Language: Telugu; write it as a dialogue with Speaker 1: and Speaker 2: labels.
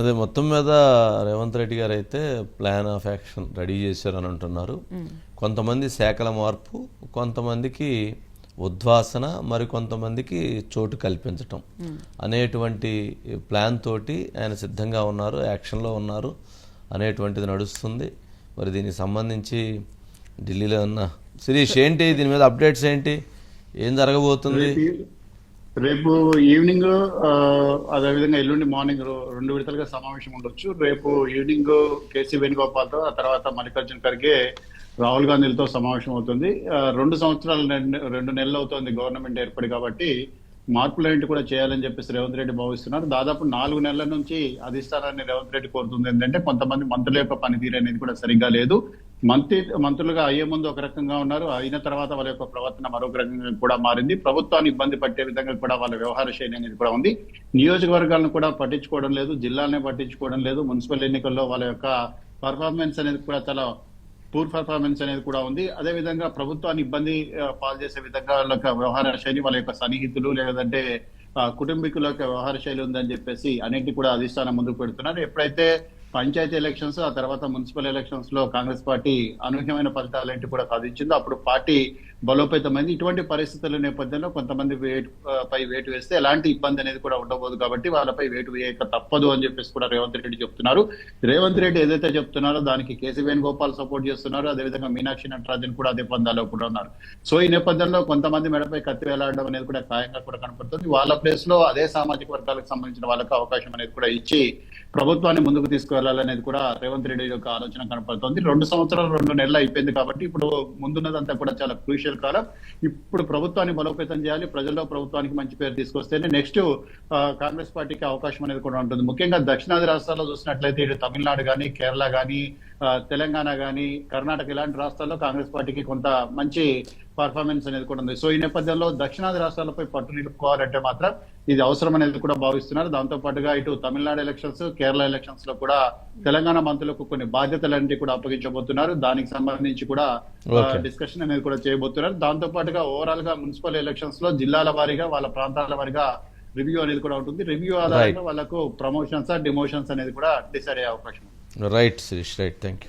Speaker 1: అదే మొత్తం మీద రేవంత్ రెడ్డి గారు అయితే ప్లాన్ ఆఫ్ యాక్షన్ రెడీ చేశారని అంటున్నారు. కొంతమంది శాఖల మార్పు కొంతమందికి ఉద్వాసన మరి కొంతమందికి చోటు కల్పించటం. అనేటువంటి ప్లాన్ తోటి ఆయన సిద్ధంగా ఉన్నారు యాక్షన్లో ఉన్నారు. అనేటువంటిది నడుస్తుంది. మరి దీనికి సంబంధించి ఢిల్లీలో ఉన్న శిరీష్ ఏంటి? దీని మీద అప్డేట్స్ ఏంటి? ఏం జరగబోతుంది?
Speaker 2: రేపు- ఈవినింగ్ అదేవిధంగా ఎల్లుండి మార్నింగ్ రెండు విడతలుగా సమావేశం ఉండొచ్చు. రేపు ఈవినింగ్ కేసీ వేణుగోపాల్తో ఆ తర్వాత మల్లికార్జున ఖర్గే రాహుల్ గాంధీలతో సమావేశం అవుతుంది. ఆ, రెండు సంవత్సరాలు రెండు రెండు నెలలు అవుతుంది గవర్నమెంట్ ఏర్పడి కాబట్టి మార్పులు ఏంటి కూడా చేయాలని చెప్పేసి రేవంత్ రెడ్డి భావిస్తున్నారు. దాదాపు నాలుగు నెలల నుంచి అధిష్టానాన్ని రేవంత్ రెడ్డి కోరుతుంది ఏంటంటే కొంతమంది మంత్రుల యొక్క పనితీరు అనేది కూడా సరిగ్గా లేదు. మంత్రి మంత్రులుగా అయ్యే ముందు ఒక రకంగా ఉన్నారు. అయిన తర్వాత వాళ్ళ యొక్క ప్రవర్తన మరొక రకంగా కూడా మారింది. ప్రభుత్వాన్ని ఇబ్బంది పట్టే విధంగా కూడా వాళ్ళ వ్యవహార శైలి అనేది కూడా ఉంది. నియోజకవర్గాలను కూడా పట్టించుకోవడం లేదు జిల్లాలనే పట్టించుకోవడం లేదు మున్సిపల్ ఎన్నికల్లో వాళ్ళ యొక్క పర్ఫార్మెన్స్ అనేది కూడా చాలా పూర్ పర్ఫార్మెన్స్ అనేది కూడా ఉంది. అదే విధంగా ప్రభుత్వాన్ని ఇబ్బంది ఆ, పాలు చేసే విధంగా వాళ్ళ యొక్క వ్యవహార శైలి వాళ్ళ యొక్క సన్నిహితులు లేదంటే కుటుంబీకుల యొక్క వ్యవహార శైలి ఉందని చెప్పేసి అన్నింటి కూడా అధిష్టానం ముందుకు పెడుతున్నారు. ఎప్పుడైతే పంచాయతీ ఎలక్షన్స్ ఆ తర్వాత మున్సిపల్ ఎలక్షన్స్లో కాంగ్రెస్ పార్టీ అనూహ్యమైన ఫలితాలేంటి కూడా సాధించింది అప్పుడు పార్టీ బలోపేతమైంది. ఇటువంటి పరిస్థితుల నేపథ్యంలో కొంతమంది వేటు పై వేటు వేస్తే ఎలాంటి ఇబ్బంది అనేది కూడా ఉండబోదు కాబట్టి వాళ్ళపై వేటు వేయక తప్పదు అని చెప్పేసి కూడా రేవంత్ రెడ్డి చెప్తున్నారు. రేవంత్ రెడ్డి ఏదైతే చెప్తున్నారో దానికి కేసీ వేణుగోపాల్ సపోర్ట్ చేస్తున్నారు. అదేవిధంగా మీనాక్షి నటరాజన్ కూడా అదే పందాలో కూడా ఉన్నారు. సో ఈ నేపథ్యంలో కొంతమంది మెడపై కత్తి వేలాడడం అనేది కూడా ఖాయంగా కూడా కనపడుతుంది. వాళ్ళ ప్లేస్లో అదే సామాజిక వర్గాలకు సంబంధించిన వాళ్ళకి అవకాశం అనేది కూడా ఇచ్చి ప్రభుత్వాన్ని ముందుకు తీసుకువెళ్ళాలనేది కూడా రేవంత్ రెడ్డి యొక్క ఆలోచన కనపడుతుంది. రెండు సంవత్సరాలు రెండు నెలలు అయిపోయింది కాబట్టి ఇప్పుడు ముందున్నదంతా కూడా చాలా క్రూషియల్ కాలం ఇప్పుడు ప్రభుత్వాన్ని బలోపేతం చేయాలి ప్రజల్లో ప్రభుత్వానికి మంచి పేరు తీసుకొస్తేనే నెక్స్ట్ కాంగ్రెస్ పార్టీకి అవకాశం అనేది కూడా ఉంటుంది. ముఖ్యంగా దక్షిణాది రాష్ట్రాల్లో చూసినట్లయితే ఇటు తమిళనాడు కానీ కేరళ కానీ తెలంగాణ కానీ కర్ణాటక ఇలాంటి రాష్ట్రాల్లో కాంగ్రెస్ పార్టీకి కొంత మంచి పర్ఫార్మెన్స్ అనేది కూడా ఉంది. సో ఈ నేపథ్యంలో దక్షిణాది రాష్ట్రాలపై పట్టు నిలుపుకోవాలంటే మాత్రం ఇది అవసరం అనేది కూడా భావిస్తున్నారు. దాంతో పాటుగా ఇటు తమిళనాడు ఎలక్షన్స్ కేరళ ఎలక్షన్స్లో కూడా తెలంగాణ మంత్రులకు కొన్ని బాధ్యతలన్నీ కూడా అప్పగించబోతున్నారు. దానికి సంబంధించి కూడా. డిస్కషన్ అనేది కూడా చేయబోతున్నారు. దాంతో పాటుగా ఓవరాల్గా మున్సిపల్ ఎలక్షన్స్లో జిల్లాల వారీగా వాళ్ళ ప్రాంతాల వారీగా రివ్యూ అనేది కూడా ఉంటుంది. రివ్యూ ఆధారంగా వాళ్ళకు ప్రమోషన్స్ డిమోషన్స్ అనేది కూడా డిసైడ్ అయ్యే అవకాశం
Speaker 1: Right, Sirish, right. Thank you.